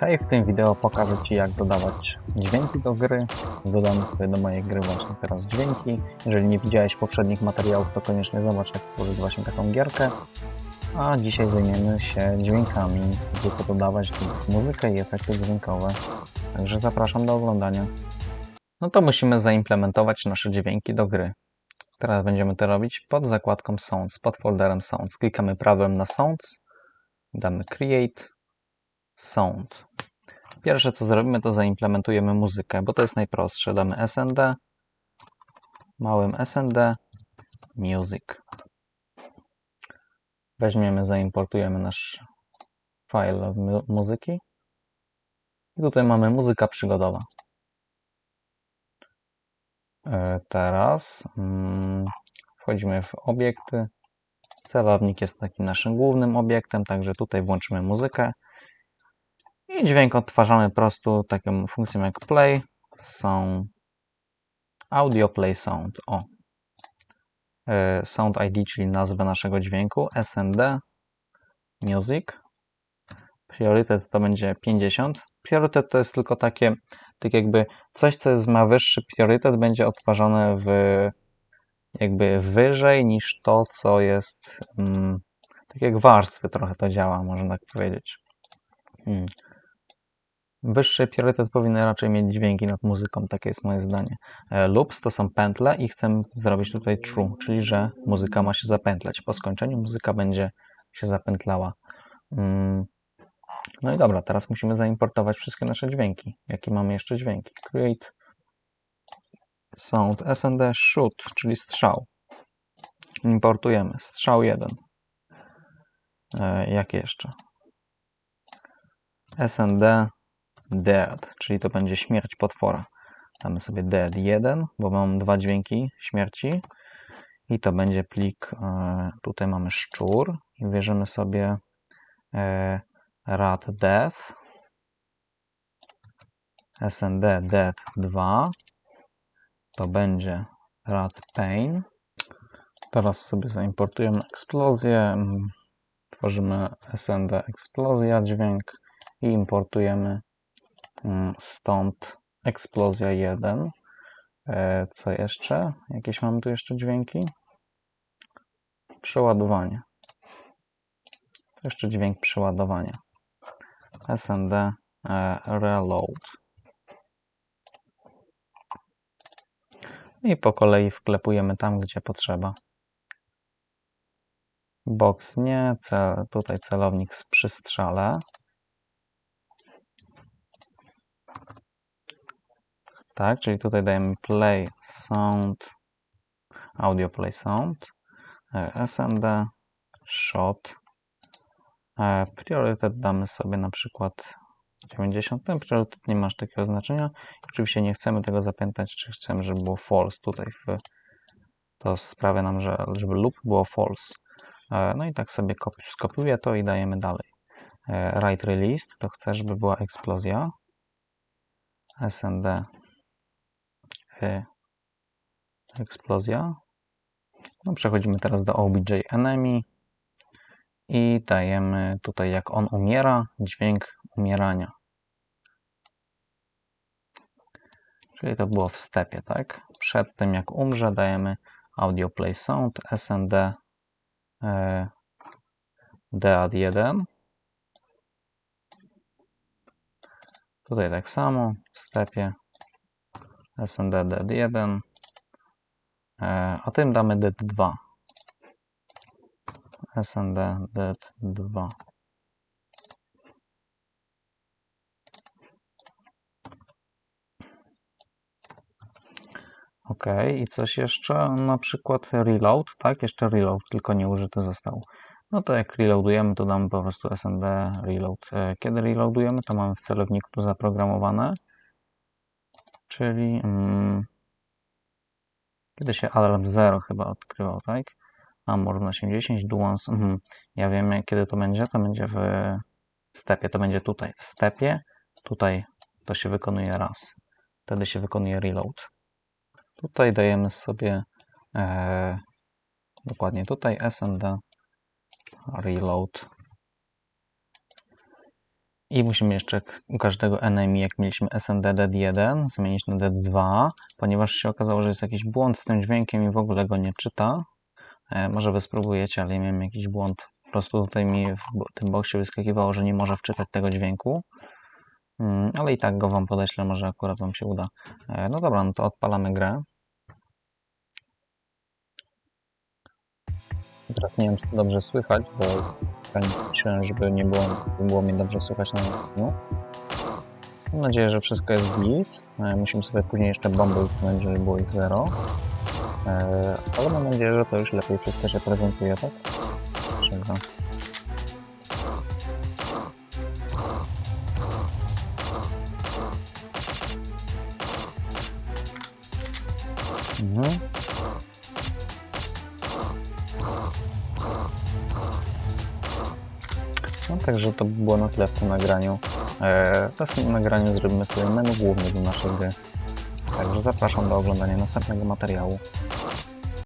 Hej, w tym wideo pokażę Ci jak dodawać dźwięki do gry. Dodam sobie do mojej gry właśnie teraz dźwięki. Jeżeli nie widziałeś poprzednich materiałów, to koniecznie zobacz jak stworzyć właśnie taką gierkę. A dzisiaj zajmiemy się dźwiękami, to dodawać muzykę i efekty dźwiękowe. Także zapraszam do oglądania. No to musimy zaimplementować nasze dźwięki do gry. Teraz będziemy to robić pod zakładką Sounds, pod folderem Sounds. Klikamy prawym na Sounds, damy Create, Sound. Pierwsze co zrobimy to zaimplementujemy muzykę, bo to jest najprostsze. Damy SND, małym SND, Music. Weźmiemy, zaimportujemy nasz file mu- muzyki. I tutaj mamy muzyka przygodowa. E, Teraz mm, wchodzimy w obiekty. Celownik jest takim naszym głównym obiektem, także tutaj włączymy muzykę. I dźwięk odtwarzamy prosto taką funkcją jak play, są audio play sound. O. E, Sound ID, czyli nazwę naszego dźwięku, SND, music. Priorytet to będzie 50. Priorytet to jest tylko takie, tak jakby coś, co jest, ma wyższy priorytet, będzie odtwarzane w jakby wyżej niż to, co jest mm, tak jak warstwy trochę to działa, można tak powiedzieć. Hmm. Wyższy priorytet powinny raczej mieć dźwięki nad muzyką, takie jest moje zdanie. E, Loops to są pętle i chcę zrobić tutaj true, czyli że muzyka ma się zapętlać. Po skończeniu muzyka będzie się zapętlała. Mm. No i dobra, teraz musimy zaimportować wszystkie nasze dźwięki. Jakie mamy jeszcze dźwięki? Create sound SND shoot, czyli strzał. Importujemy strzał 1. E, jakie jeszcze? SND dead, czyli to będzie śmierć potwora. Damy sobie dead 1, bo mam dwa dźwięki śmierci. I to będzie plik, e, tutaj mamy szczur i wierzymy sobie e, rat death. Snd dead 2 to będzie rat pain. Teraz sobie zaimportujemy eksplozję. Mm, tworzymy snd eksplozja dźwięk i importujemy stąd eksplozja 1 E, co jeszcze? Jakieś mamy tu jeszcze dźwięki? Przeładowanie. Jeszcze dźwięk przeładowania. SND e, reload. I po kolei wklepujemy tam, gdzie potrzeba. Box nie, cel, tutaj celownik przy strzale. Tak, czyli tutaj dajemy play sound, audio play sound, e, SMD, shot. E, Priorytet damy sobie na przykład 90. Ten priorytet nie masz takiego znaczenia. Oczywiście nie chcemy tego zapamiętać, czy chcemy, żeby było false tutaj. W, to sprawia nam, że żeby loop było false. E, No i tak sobie kopi- skopiuję to i dajemy dalej. Write released to chcę, żeby była eksplozja. SND eksplozja. No, przechodzimy teraz do obj enemy i dajemy tutaj jak on umiera, dźwięk umierania. Czyli to było w stepie, tak? Przed tym jak umrze dajemy audio play sound snd e, dead1 Tutaj tak samo w stepie SND dead1, e, a tym damy dead2. SND dead2. Ok, i coś jeszcze, na przykład reload, tak? Jeszcze reload, tylko nie użyty został. No to jak reloadujemy, to damy po prostu SND reload. E, Kiedy reloadujemy, to mamy w celowniku tu zaprogramowane, czyli mm, kiedy się alarm 0 chyba odkrywał, tak? Amor na 10, Duans, mhm. ja wiem kiedy to będzie, to będzie w stepie, to będzie tutaj, w stepie, tutaj to się wykonuje raz, wtedy się wykonuje reload. Tutaj dajemy sobie e, dokładnie tutaj SND reload. I musimy jeszcze u każdego enemy, jak mieliśmy SND DED1, zmienić na DED2, ponieważ się okazało, że jest jakiś błąd z tym dźwiękiem i w ogóle go nie czyta. E, może wy spróbujecie, ale ja miałem jakiś błąd. Po prostu tutaj mi w tym boksie wyskakiwało, że nie może wczytać tego dźwięku. Mm, ale i tak go wam podeślę, może akurat wam się uda. E, no dobra, no to odpalamy grę. Teraz nie wiem, czy to dobrze słychać, bo myślałem, żeby nie było, było mnie dobrze słychać na nagraniu. Mam nadzieję, że wszystko jest git. E, Musimy sobie później jeszcze bomby usunąć, żeby było ich zero. E, Ale mam nadzieję, że to już lepiej wszystko się prezentuje, tak? Czego? Mhm. No także to by było na tyle w tym nagraniu. E, W następnym nagraniu zrobimy sobie menu główne do naszej gry. Także zapraszam do oglądania następnego materiału.